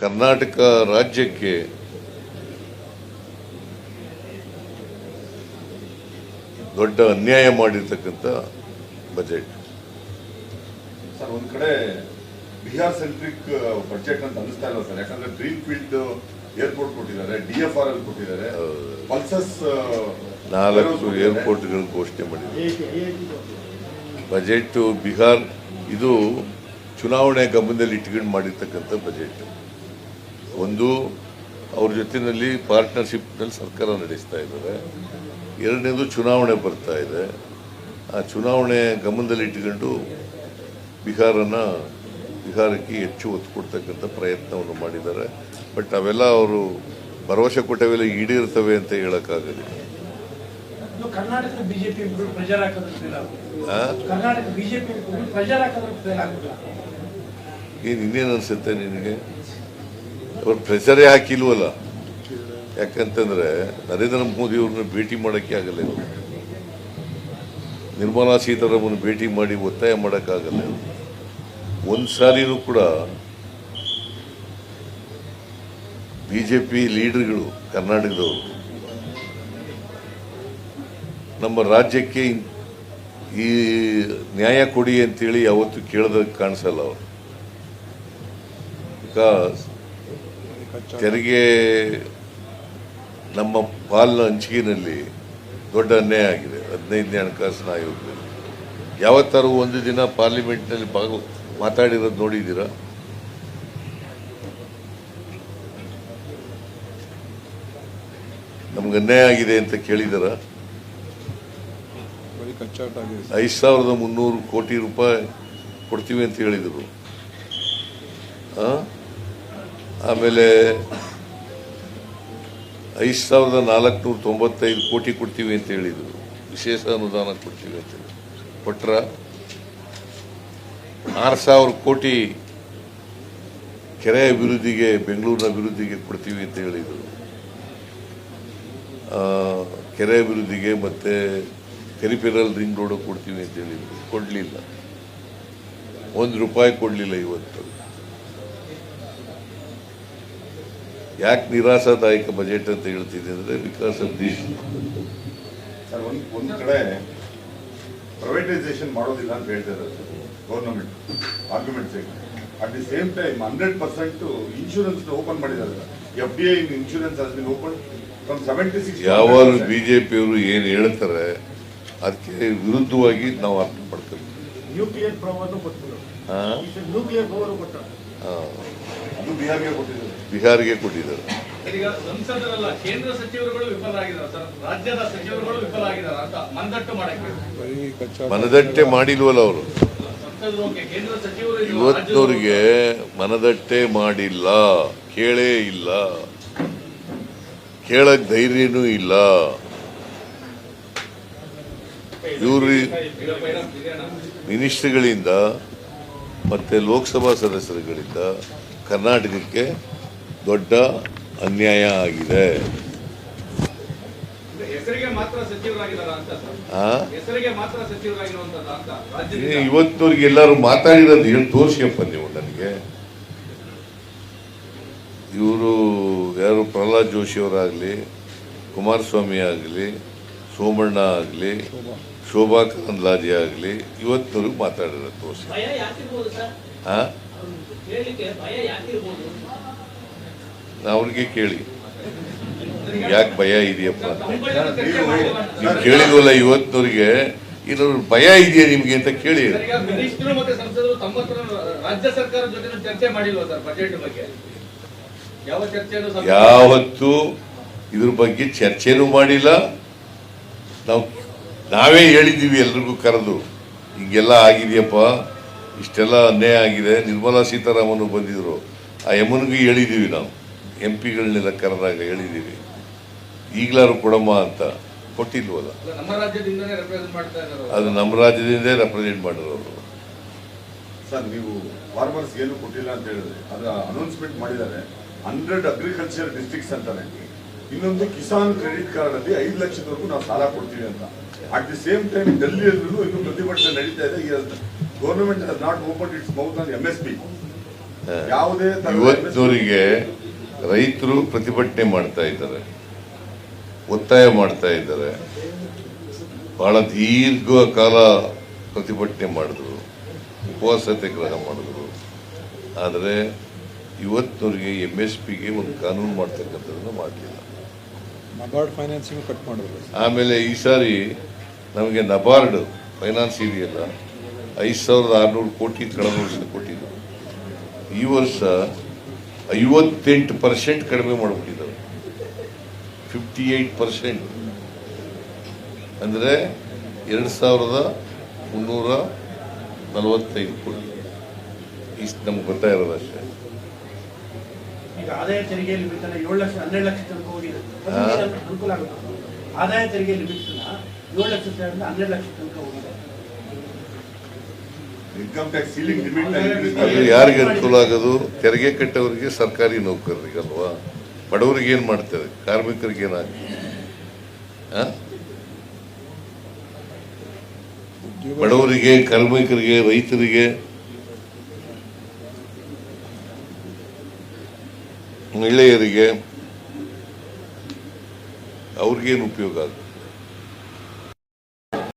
ಕರ್ನಾಟಕ ರಾಜ್ಯಕ್ಕೆ ದೊಡ್ಡ ಅನ್ಯಾಯ ಮಾಡಿರ್ತಕ್ಕಂಥ ಬಜೆಟ್. ಸರ್ ಒಂದು ಕಡೆ ಬಿಹಾರ್ ಸೆಂಟ್ರಿಕ್ ಬಜೆಟ್ ಅಂತ ಅನಿಸ್ತಾ ಇಲ್ಲ ಸರ್. ಯಾಕಂದ್ರೆ ಗ್ರೀನ್ ಫೀಲ್ಡ್ ಏರ್ಪೋರ್ಟ್ ಕೊಟ್ಟಿದ್ದಾರೆ ಡಿ ಎಫ್ ಆರ್ ಎಲ್ ಕೊಟ್ಟಿದ್ದಾರೆ ಪಲ್ಸಸ್ ನಾಲ್ಕು ಏರ್ಪೋರ್ಟ್ಗಳನ್ನು ಘೋಷಣೆ ಮಾಡಿದ್ದಾರೆ. ಬಜೆಟ್ ಬಿಹಾರ್ ಇದು ಚುನಾವಣೆ ಗಮನದಲ್ಲಿ ಇಟ್ಕೊಂಡು ಮಾಡಿರ್ತಕ್ಕಂಥ ಬಜೆಟ್. ಒಂದು ಅವ್ರ ಜೊತೆಯಲ್ಲಿ ಪಾರ್ಟ್ನರ್ಶಿಪ್ನಲ್ಲಿ ಸರ್ಕಾರ ನಡೆಸ್ತಾ ಇದ್ದಾರೆ. ಎರಡನೇದು ಚುನಾವಣೆ ಬರ್ತಾ ಇದೆ. ಆ ಚುನಾವಣೆ ಗಮನದಲ್ಲಿ ಇಟ್ಕೊಂಡು ಬಿಹಾರನ ಬಿಹಾರಕ್ಕೆ ಹೆಚ್ಚು ಒತ್ತು ಕೊಡ್ತಕ್ಕಂಥ ಪ್ರಯತ್ನವನ್ನು ಮಾಡಿದ್ದಾರೆ. ಬಟ್ ಅವೆಲ್ಲ ಅವರು ಭರವಸೆ ಕೊಟ್ಟವೆಲ್ಲ ಈಡೇರ್ತವೆ ಅಂತ ಹೇಳೋಕ್ಕಾಗಲಿಲ್ಲ. ಏನು ಇನ್ನೇನು ಅನಿಸುತ್ತೆ ನಿನಗೆ? ಅವ್ರು ಪ್ರೆಷರೇ ಹಾಕಿಲ್ವಲ್ಲ? ಯಾಕಂತಂದ್ರೆ ನರೇಂದ್ರ ಮೋದಿ ಅವ್ರನ್ನ ಭೇಟಿ ಮಾಡೋಕ್ಕೆ ಆಗಲ್ಲ ನಿರ್ಮಲಾ ಸೀತಾರಾಮನ್ ಭೇಟಿ ಮಾಡಿ ಒತ್ತಾಯ ಮಾಡೋಕ್ಕಾಗಲ್ಲ ಒಂದು ಸಾರಿನೂ ಕೂಡ ಬಿ ಜೆ ಪಿ ಲೀಡರ್ಗಳು ಕರ್ನಾಟಕದವರು ನಮ್ಮ ರಾಜ್ಯಕ್ಕೆ ಈ ನ್ಯಾಯ ಕೊಡಿ ಅಂತೇಳಿ ಯಾವತ್ತು ಕೇಳೋದಕ್ಕೆ ಕಾಣಿಸಲ್ಲ ಅವರು. ಬಿಕಾಸ್ ತೆರಿಗೆ ನಮ್ಮ ಪಾಲಿನ ಹಂಚಿಕೆಯಲ್ಲಿ ದೊಡ್ಡ ಅನ್ಯಾಯ ಆಗಿದೆ. ಹದಿನೈದನೇ ಹಣಕಾಸಿನ ಆಯೋಗದಲ್ಲಿ. ಯಾವತ್ತಾರು ಒಂದು ದಿನ ಪಾರ್ಲಿಮೆಂಟ್ನಲ್ಲಿ ಭಾಗ ಮಾತಾಡಿರೋದು ನೋಡಿದ್ದೀರಾ? ನಮ್ಗೆ ಅನ್ಯಾಯ ಆಗಿದೆ ಅಂತ ಕೇಳಿದಾರ? ಐದು ಸಾವಿರದ ಮುನ್ನೂರು ಕೋಟಿ ರೂಪಾಯಿ ಕೊಡ್ತೀವಿ ಅಂತ ಹೇಳಿದರು. ಆ? ಆಮೇಲೆ ಐದು ಸಾವಿರದ ನಾಲ್ಕುನೂರ ತೊಂಬತ್ತೈದು ಕೋಟಿ ಕೊಡ್ತೀವಿ ಅಂತ ಹೇಳಿದರು. ವಿಶೇಷ ಅನುದಾನ ಕೊಡ್ತೀವಿ ಅಂತ ಹೇಳಿ ಕೊಟ್ರ ಆರು ಸಾವಿರ ಕೋಟಿ ಕೆರೆ ಅಭಿವೃದ್ಧಿಗೆ, ಬೆಂಗಳೂರಿನ ಅಭಿವೃದ್ಧಿಗೆ ಕೊಡ್ತೀವಿ ಅಂತ ಹೇಳಿದರು. ಕೆರೆ ಅಭಿವೃದ್ಧಿಗೆ ಮತ್ತೆ ಕರಿಪೆರಲ್ ರಿಂಗ್ ರೋಡ್ ಕೊಡ್ತೀವಿ ಅಂತ ಹೇಳಿದರು. ಕೊಡಲಿಲ್ಲ. ಒಂದು ರೂಪಾಯಿ ಕೊಡಲಿಲ್ಲ ಇವತ್ತು. ಯಾಕೆ ನಿರಾಶಾದಾಯಕ ಬಜೆಟ್ ಅಂತ ಹೇಳ್ತಿದ್ದೆ ಅಂದ್ರೆ ಬಿಕಾಸ್ ಆಫ್ ದಿಸ್ ಸರ್ ಒಂದ್ ಒಂದ್ ಕಡೆ ಪ್ರೈವೇಟೈಸೇಷನ್ ಮಾಡೋದಿಲ್ಲ ಅಂತ ಹೇಳ್ತಾರೆ government arguments at the same time hundred percent insurance open ಮಾಡಿದ್ದಾರೆ. F D I insurance has been open from seventy six ಯಾವಾಗ ಬಿಜೆಪಿಯವರು ಏನು ಹೇಳ್ತಾರೆ ಅದಕ್ಕೆ ವಿರುದ್ಧವಾಗಿ ನಾವು ಅರ್ಥ ಮಾಡ್ತೀವಿ ನ್ಯೂಕ್ಲಿಯರ್ ಪವರ್ ಕೊಟ್ಟರು ಆ? ನ್ಯೂಕ್ಲಿಯರ್ ಪವರ್ ಕೊಟ್ಟರು. ಹಾಂ. ಅದು ಬಿಹಾರ್ಗೆ ಕೊಟ್ಟಿದ್ದಾರೆ. ಬಿಹಾರ್ಗೆ ಕೊಟ್ಟಿದ್ದಾರೆ. ಮನದಟ್ಟೆ ಮಾಡಿಲ್ವಲ್ಲ ಅವರು? ಇವತ್ತವರಿಗೆ ಇವತ್ತಿನವ್ರಿಗೆ ಮನದಟ್ಟೆ ಮಾಡಿಲ್ಲ ಕೇಳೇ ಇಲ್ಲ ಕೇಳಕ್ ಧೈರ್ಯನೂ ಇಲ್ಲ. ಇವರು ಮಿನಿಸ್ಟ್ರಿಗಳಿಂದ ಮತ್ತೆ ಲೋಕಸಭಾ ಸದಸ್ಯರುಗಳಿಂದ ಕರ್ನಾಟಕಕ್ಕೆ ದೊಡ್ಡ ಅನ್ಯಾಯ ಆಗಿದೆ. ಇವತ್ತಿನವ್ರಿಗೆ ಎಲ್ಲರೂ ಮಾತಾಡಿರೋದು ಹೇಳಿ ತೋರಿಸಿಯಪ್ಪ ನೀವು ನನಗೆ? ಇವರು ಯಾರು ಪ್ರಹ್ಲಾದ್ ಜೋಶಿ ಅವರಾಗಲಿ ಕುಮಾರಸ್ವಾಮಿ ಆಗಲಿ ಸೋಮಣ್ಣ ಆಗಲಿ ಶೋಭಾ ಕರಂದ್ಲಾಜೆ ಆಗಲಿ ಇವತ್ತಿನವ್ರಿಗೆ ಮಾತಾಡಿರೋದು ತೋರಿಸಿ. ಹಾಂ ಅವ್ರಿಗೆ ಕೇಳಿ. ಯಾಕೆ ಭಯ ಇದೆಯಪ್ಪ? ನೀವು ಕೇಳಿದ್ವಲ್ಲ ಇವತ್ತಿನವ್ರಿಗೆ ಇನ್ನೊಂದು ಭಯ ಇದೆಯಾ ನಿಮ್ಗೆ ಅಂತ ಕೇಳಿ ಯಾವತ್ತು ಇದ್ರ ಬಗ್ಗೆ ಚರ್ಚೆನೂ ಮಾಡಿಲ್ಲ. ನಾವು ನಾವೇ ಹೇಳಿದ್ದೀವಿ ಎಲ್ರಿಗೂ ಕರೆದು. ಹಿಂಗೆಲ್ಲ ಆಗಿದೆಯಪ್ಪ. ಇಷ್ಟೆಲ್ಲ ಅನ್ಯಾಯ ಆಗಿದೆ. ನಿರ್ಮಲಾ ಸೀತಾರಾಮನ್ ಬಂದಿದ್ರು. ಆ ಯಮನ್ಗೂ ಹೇಳಿದ್ದೀವಿ ನಾವು. ಎಂ ಪಿಗಳನ್ನೆಲ್ಲ ಕರೆದಾಗ ಹೇಳಿದ್ದೀವಿ ಈಗಲಾರು ಕೊಡಮ್ಮ ಅಂತ ಕೊಟ್ಟಿಲ್ವಲ್ಲ ನಮ್ಮ ರಾಜ್ಯದಿಂದನೇ ರೆಪ್ರೆಸೆಂಟ್ ಮಾಡ್ತಾ ಇದ್ದಾರೆ ಅದು ನಮ್ಮ ರಾಜ್ಯದಿಂದ ರೆಪ್ರೆಸೆಂಟ್ ಮಾಡಿರೋರು. ಸರ್ ನೀವು ಫಾರ್ಮರ್ಸ್ ಏನು ಕೊಟ್ಟಿಲ್ಲ ಅಂತ ಹೇಳಿದ್ರೆ ಅದರ ಅನೌನ್ಸ್ಮೆಂಟ್ ಮಾಡಿದ್ದಾರೆ. ಹಂಡ್ರೆಡ್ ಅಗ್ರಿಕಲ್ಚರ್ ಡಿಸ್ಟ್ರಿಕ್ಟ್ಸ್ ಅಂತಾನೆ ಇನ್ನೊಂದು ಕಿಸಾನ್ ಕ್ರೆಡಿಟ್ ಕಾರ್ಡ್ ಅಲ್ಲಿ ಐದು ಲಕ್ಷದವರೆಗೂ ನಾವು ಸಾಲ ಕೊಡ್ತೀವಿ ಅಂತ. ಅಟ್ ದಿ ಸೇಮ್ ಟೈಮ್ ಡೆಲ್ಲಿಯಲ್ಲೂ ಇನ್ನು ಪ್ರತಿಭಟನೆ ನಡೀತಾ ಇದೆ. Government not open its mouth on M S P ಯಾವುದೇ ರೈತರು ಪ್ರತಿಭಟನೆ ಮಾಡ್ತಾ ಇದ್ದಾರೆ ಒತ್ತಾಯ ಮಾಡ್ತಾ ಇದ್ದಾರೆ. ಬಹಳ ದೀರ್ಘ ಕಾಲ ಪ್ರತಿಭಟನೆ ಮಾಡಿದ್ರು ಉಪವಾಸ ಸತ್ಯಾಗ್ರಹ ಮಾಡಿದ್ರು. ಆದರೆ ಇವತ್ತಿನವರಿಗೆ ಎಂ ಎಸ್ ಪಿಗೆ ಒಂದು ಕಾನೂನು ಮಾಡ್ತಕ್ಕಂಥದ್ದನ್ನು ಮಾಡಲಿಲ್ಲ. ನಬಾರ್ಡ್ ಫೈನಾನ್ಸಿಂಗ್ ಕಟ್ ಮಾಡಿದ್ರು. ಆಮೇಲೆ ಈ ಸಾರಿ ನಮಗೆ ನಬಾರ್ಡ್ ಫೈನಾನ್ಸ್ ಇದೆಯಲ್ಲ ಐದು ಸಾವಿರದ ಆರುನೂರು ಕೋಟಿ ಕಳೆದ ವರ್ಷ ಕೊಟ್ಟಿದ್ದು ಈ ವರ್ಷ ಐವತ್ತೆಂಟು ಪರ್ಸೆಂಟ್ ಕಡಿಮೆ ಮಾಡಿಬಿಟ್ಟಿದ್ದಾರೆ ಫಿಫ್ಟಿ ಏಯ್ಟ್ ಪರ್ಸೆಂಟ್ ಅಂದರೆ ಎರಡು ಸಾವಿರದ ಮುನ್ನೂರ ನಲವತ್ತೈದು ಕೋಟಿ. ಇಷ್ಟು ನಮ್ಗೆ ಗೊತ್ತಾಗಿರೋದು ಅಷ್ಟೇ. ಈಗ ಆದಾಯ ತೆರಿಗೆ ಲಿಮಿಟ್ ಅನ್ನ ಏಳು ಲಕ್ಷ ಹನ್ನೆರಡು ಲಕ್ಷ ತನಕ ಹೋಗಿದೆ. ಅನುಕೂಲ ಆಗುತ್ತೆ? ಆದಾಯ ತೆರಿಗೆಯಲ್ಲಿ ಲಿಮಿಟ್ ಏಳು ಲಕ್ಷ ಹನ್ನೆರಡು ಲಕ್ಷ ಅದು ಯಾರಿಗೆ ಅನುಕೂಲ ಆಗೋದು? ತೆರಿಗೆ ಕಟ್ಟೋರಿಗೆ ಸರ್ಕಾರಿ ನೌಕರರಿಗೆ ಅಲ್ವಾ? ಬಡವರಿಗೆ ಏನು ಮಾಡ್ತಾರೆ? ಕಾರ್ಮಿಕರಿಗೆ ಏನಾಗ್ತದೆ ಆ? ಬಡವರಿಗೆ, ಕಾರ್ಮಿಕರಿಗೆ, ರೈತರಿಗೆ ಮಹಿಳೆಯರಿಗೆ ಅವ್ರಿಗೇನು ಉಪಯೋಗ ಆಗ್ತದೆ?